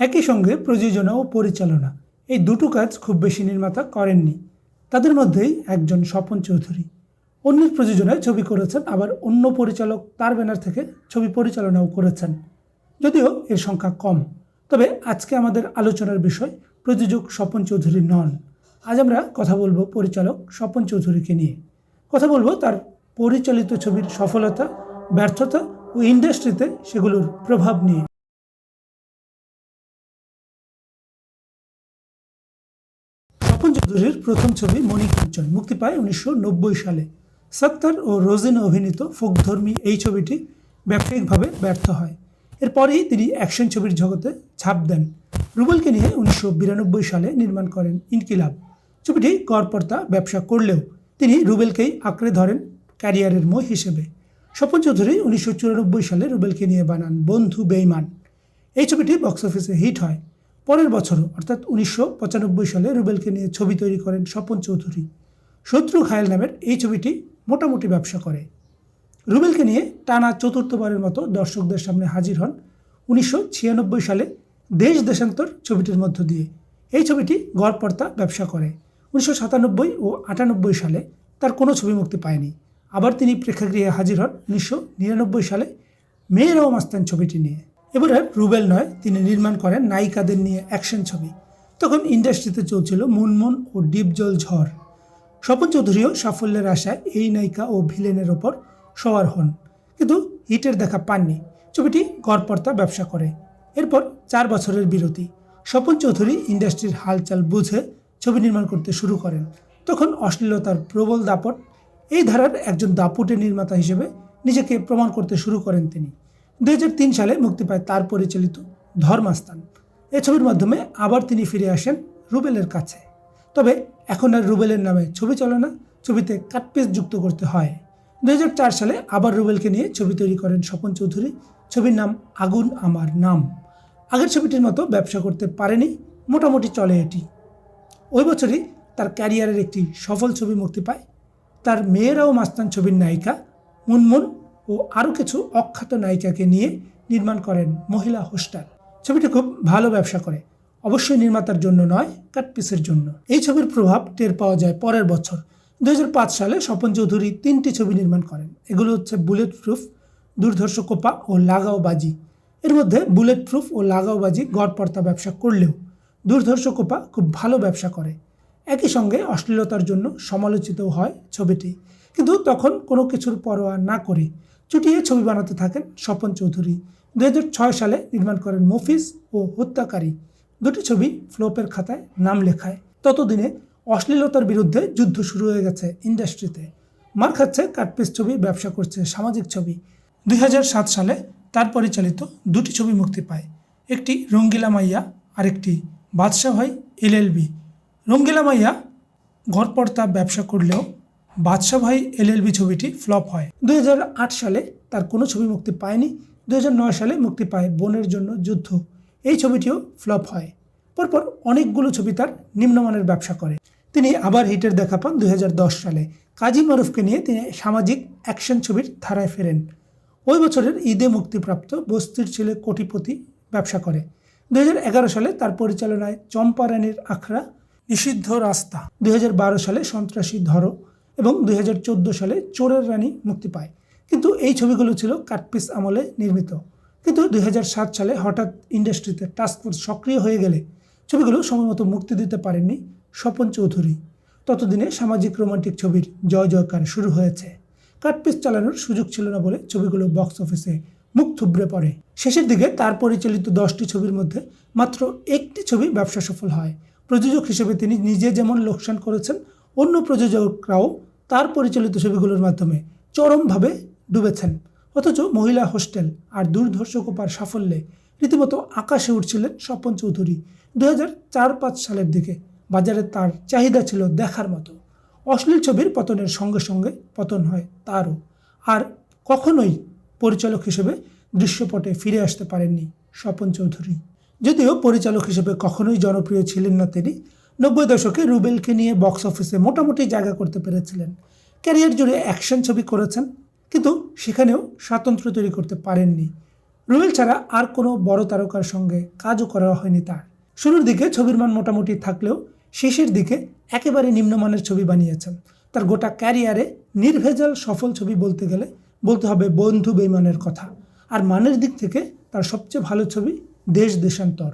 একই সঙ্গে প্রযোজনা ও পরিচালনা। এই দুটো কাজ খুব বেশি নির্মাতা করেননি। তাদের মধ্যেই একজন স্বপন চৌধুরী। অন্যের প্রযোজনায় ছবি করেছেন, আবার অন্য পরিচালক তার ব্যানার থেকে ছবি পরিচালনাও করেছেন। যদিও এর সংখ্যা কম। তবে আজকে আমাদের আলোচনার বিষয় প্রযোজক স্বপন চৌধুরী নন। আজ আমরা কথা বলব পরিচালক স্বপন চৌধুরীকে নিয়ে। কথা বলব তার পরিচালিত ছবির সফলতা, ব্যর্থতা ও ইন্ডাস্ট্রিতে সেগুলোর প্রভাব নিয়ে। চৌধুরীর প্রথম ছবি মণিকাঞ্চন মুক্তি পায় উনিশশো নব্বই সালে। সত্তর ও রোজিন অভিনীত ফোকধর্মী এই ছবিটি ব্যবসায়িকভাবে ব্যর্থ হয়। এরপরেই তিনি অ্যাকশন ছবির জগতে ছাপ দেন। রুবেলকে নিয়ে উনিশশো বিরানব্বই সালে নির্মাণ করেন ইনকিলাব। ছবিটি গড়পর্তা ব্যবসা করলেও তিনি রুবেলকেই আঁকড়ে ধরেন ক্যারিয়ারের মই হিসেবে। স্বপন চৌধুরী উনিশশো চুরানব্বই সালে রুবেলকে নিয়ে বানান বন্ধু বেইমান। এই ছবিটি বক্স অফিসে হিট হয়। পরের বছর অর্থাৎ উনিশশো পঁচানব্বই সালে রুবেলকে নিয়ে ছবি তৈরি করেন স্বপন চৌধুরী। শত্রু খায়াল নামের এই ছবিটি মোটামুটি ব্যবসা করে। রুবেলকে নিয়ে টানা চতুর্থবারের মতো দর্শকদের সামনে হাজির হন উনিশশো ছিয়ানব্বই সালে দেশ দেশান্তর ছবিটির মধ্য দিয়ে। এই ছবিটি গড়পর্তা ব্যবসা করে। উনিশশো সাতানব্বই ও আটানব্বই সালে তার কোনো ছবি মুক্তি পায়নি। আবার তিনি প্রেক্ষাগৃহে হাজির হন উনিশশো নিরানব্বই সালে মেয়েরাও মাস্তান ছবিটি নিয়ে। এবার রুবেল নয়, তিনি নির্মাণ করেন নায়িকাদের নিয়ে অ্যাকশন ছবি। তখন ইন্ডাস্ট্রিতে চলছিল মুনমুন ও ডিপ জল ঝড়। স্বপন চৌধুরীও সাফল্যের আশায় এই নায়িকা ও ভিলেনের ওপর সওয়ার হন। কিন্তু হিটের দেখা পাননি। ছবিটি গড়পর্তা ব্যবসা করে। এরপর চার বছরের বিরতি। স্বপন চৌধুরী ইন্ডাস্ট্রির হালচাল বুঝে ছবি নির্মাণ করতে শুরু করেন। তখন অশ্লীলতার প্রবল দাপট, এই ধারার একজন দাপুটে নির্মাতা হিসেবে নিজেকে প্রমাণ করতে শুরু করেন তিনি। দুই হাজার তিন সালে মুক্তি পায় তার পরিচালিত ধর্মাস্থান। এই ছবির মাধ্যমে আবার তিনি ফিরে আসেন রুবেলের কাছে। তবে এখন আর রুবেলের নামে ছবি চলে না, ছবিতে কাটপিস যুক্ত করতে হয়। দু হাজার চার সালে আবার রুবেলকে নিয়ে ছবি তৈরি করেন স্বপন চৌধুরী। ছবির নাম আগুন আমার নাম। আগের ছবিটির মতো ব্যবসা করতে পারেনি, মোটামুটি চলে এটি। ওই বছরই তার ক্যারিয়ারের একটি সফল ছবি মুক্তি পায়। তার মেয়েরাও মাস্তান ছবির নায়িকা মুনমুন ও আরও কিছু অখ্যাত নায়িকাকে নিয়ে নির্মাণ করেন মহিলা হোস্টার। ছবিটি খুব ভালো ব্যবসা করে। অবশ্যই নির্মাতার জন্য নয় কাটপিসের জন্য। এই ছবির প্রভাব টের পাওয়া যায় পরের বছর। দু হাজার পাঁচ সালে স্বপন চৌধুরী তিনটি ছবি নির্মাণ করেন। এগুলো হচ্ছে বুলেট প্রুফ দুর্ধর্ষ কোপা ও লাগাও বাজি। এর মধ্যে বুলেট প্রুফ ও লাগাও বাজি গড়পর্তা ব্যবসা করলেও দুর্ধর্ষ কোপা খুব ভালো ব্যবসা করে। একই সঙ্গে অশ্লীলতার জন্য সমালোচিতও হয় ছবিটি। কিন্তু তখন কোনো কিছুর পরোয়া না করে চুটিয়ে ছবি বানাতে থাকেন স্বপন চৌধুরী। দুই হাজার ছয় সালে নির্মাণ করেন মফিজ ও হত্যাকারী। দুটি ছবি ফ্লোপের খাতায় নাম লেখায়। ততদিনে অশ্লীলতার বিরুদ্ধে যুদ্ধ শুরু হয়ে গেছে ইন্ডাস্ট্রিতে। মার খাচ্ছে কাটপিস ছবি, ব্যবসা করছে সামাজিক ছবি। দুই হাজার সাত সালে তার পরিচালিত দুটি ছবি মুক্তি পায়। একটি রঙ্গিলা মাইয়া, আরেকটি বাদশাহ ভাই এলএলবি রঙ্গিলা মাইয়া গড়পড়তা ব্যবসা করলেও বাদশাহ ভাই এলএলবি ছবিটি ফ্লপ হয়। দুই হাজার আট সালে তার কোনো ছবি মুক্তি পায়নি। দুই হাজার নয় সালে মুক্তি পায় বোনের জন্য যুদ্ধ। এই ছবিটিও ফ্লপ হয়। পরপর অনেকগুলো ছবি তার নিম্নমানের ব্যবসা করে। তিনি আবার হিটের দেখা পান দুই সালে। কাজী মারুফকে নিয়ে তিনি সামাজিক অ্যাকশন ছবির ধারায় ফেরেন। ওই বছরের ঈদে মুক্তিপ্রাপ্ত বস্তির ছেলে কোটিপতি ব্যবসা করে। দুই হাজার এগারো সালে তার পরিচালনায় চম্পারানির আখড়া নিষিদ্ধ রাস্তা। দুই হাজার বারো সালে সন্ত্রাসী ধরো। এবং দুই হাজার চৌদ্দ সালে চোরের রানী মুক্তি পায়। কিন্তু এই ছবিগুলো ছিল কাটপিস আমলে নির্মিত। কিন্তু দুই হাজার সাত সালে হঠাৎ ইন্ডাস্ট্রিতে টাস্কফোর্স সক্রিয় হয়ে গেলে ছবিগুলো সময়মতো মুক্তি দিতে পারেননি স্বপন চৌধুরী। ততদিনে সামাজিক রোমান্টিক ছবির জয় জয়কার শুরু হয়েছে। কাটপিস চালানোর সুযোগ ছিল না বলে ছবিগুলো বক্স অফিসে মুখ থুবড়ে পড়ে। শেষের দিকে তার পরিচালিত দশটি ছবির মধ্যে মাত্র একটি ছবি ব্যবসা সফল হয়। প্রযোজক হিসেবে তিনি নিজে যেমন লোকসান করেছেন, অন্য প্রযোজকরাও তার পরিচালিত ছবিগুলোর মাধ্যমে চরমভাবে ডুবেছেন। অথচ মহিলা হোস্টেল আর দুর্ধর্ষ কোপার সাফল্যে রীতিমতো আকাশে উঠছিলেন স্বপন চৌধুরী। দু চার পাঁচ সালের দিকে বাজারে তার চাহিদা ছিল দেখার মতো। অশ্লীল ছবির পতনের সঙ্গে সঙ্গে পতন হয় তারও। আর কখনোই পরিচালক হিসেবে দৃশ্যপটে ফিরে আসতে পারেননি স্বপন চৌধুরী। যদিও পরিচালক হিসেবে কখনোই জনপ্রিয় ছিলেন না তিনি নব্বই দশকে রুবেলকে নিয়ে বক্স অফিসে মোটামুটি জায়গা করতে পেরেছিলেন। ক্যারিয়ার জুড়ে অ্যাকশন ছবি করেছেন, কিন্তু সেখানেও স্বাতন্ত্র্য তৈরি করতে পারেননি। রুবেল ছাড়া আর কোনো বড় তারকার সঙ্গে কাজও করা হয়নি তার। শুরুর দিকে ছবির মান মোটামুটি থাকলেও শেষের দিকে একেবারে নিম্নমানের ছবি বানিয়েছেন। তার গোটা ক্যারিয়ারে নির্ভেজাল, সফল ছবি বলতে গেলে বলতে হবে বন্ধু বেইমানের কথা। আর মানের দিক থেকে তার সবচেয়ে ভালো ছবি দেশ দেশান্তর